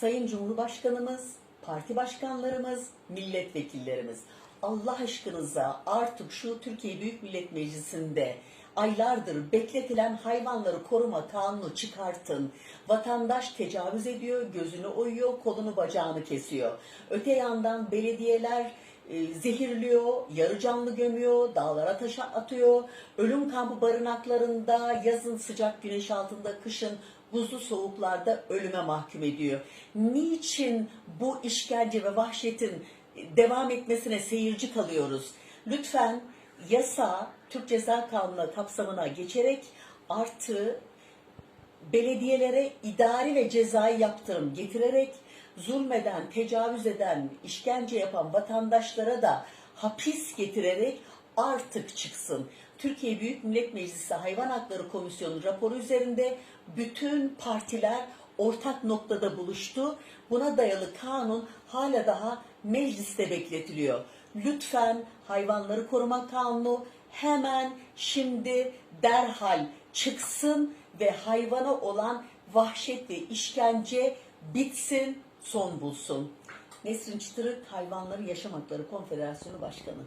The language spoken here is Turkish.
Sayın Cumhurbaşkanımız, parti başkanlarımız, milletvekillerimiz Allah aşkınıza artık şu Türkiye Büyük Millet Meclisi'nde aylardır bekletilen hayvanları koruma kanunu çıkartın. Vatandaş tecavüz ediyor, gözünü oyuyor, kolunu bacağını kesiyor. Öte yandan belediyeler e, zehirliyor, yarı canlı gömüyor, dağlara taşa atıyor. Ölüm kampı barınaklarında yazın sıcak güneş altında, kışın buzlu soğuklarda ölüme mahkum ediyor. Niçin bu işkence ve vahşetin devam etmesine seyirci kalıyoruz? Lütfen yasa Türk Ceza Kanunu kapsamına geçerek artı belediyelere idari ve cezai yaptırım getirerek zulmeden, tecavüz eden, işkence yapan vatandaşlara da hapis getirerek artık çıksın. Türkiye Büyük Millet Meclisi Hayvan Hakları Komisyonu raporu üzerinde bütün partiler ortak noktada buluştu. Buna dayalı kanun hala daha mecliste bekletiliyor. Lütfen hayvanları koruma kanunu hemen şimdi derhal çıksın ve hayvana olan vahşet ve işkence bitsin, son bulsun. Nesrin Çıtırık Hayvanları Yaşam Hakları Konfederasyonu Başkanı.